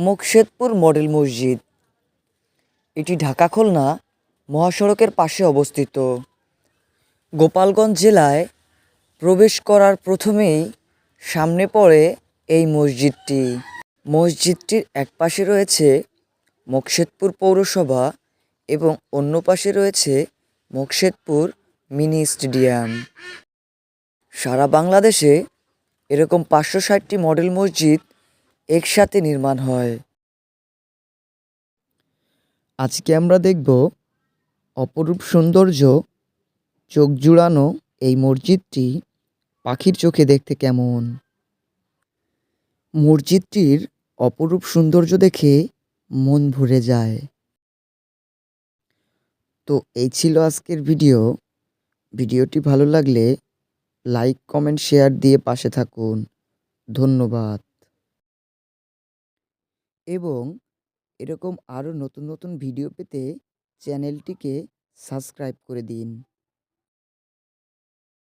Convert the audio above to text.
মুকশেদপুর model মসজিদ। এটি ঢাকা খুলনা মহাসড়কের পাশে অবস্থিত। গোপালগঞ্জ জেলায় প্রবেশ করার প্রথমেই সামনে পড়ে এই মসজিদটি। মসজিদটির এক পাশে রয়েছে মুকশেদপুর পৌরসভা এবং অন্য পাশে রয়েছে মুকশেদপুর মিনি স্টেডিয়াম। সারা বাংলাদেশে এরকম পাঁচশো ষাটটি মডেল মসজিদ একসাথে নির্মাণ হয়। আজকে আমরা দেখব অপরূপ সৌন্দর্য, চোখ জুড়ানো এই মসজিদটি পাখির চোখে দেখতে কেমন? মসজিদটির অপরূপ সৌন্দর্য দেখে মন ভরে যায়। তো এই ছিল আজকের ভিডিও। ভিডিওটি ভালো লাগলে লাইক, কমেন্ট, শেয়ার দিয়ে পাশে থাকুন। ধন্যবাদ। এবং এরকম আরও নতুন নতুন ভিডিও পেতে চ্যানেলটিকে সাবস্ক্রাইব করে দিন।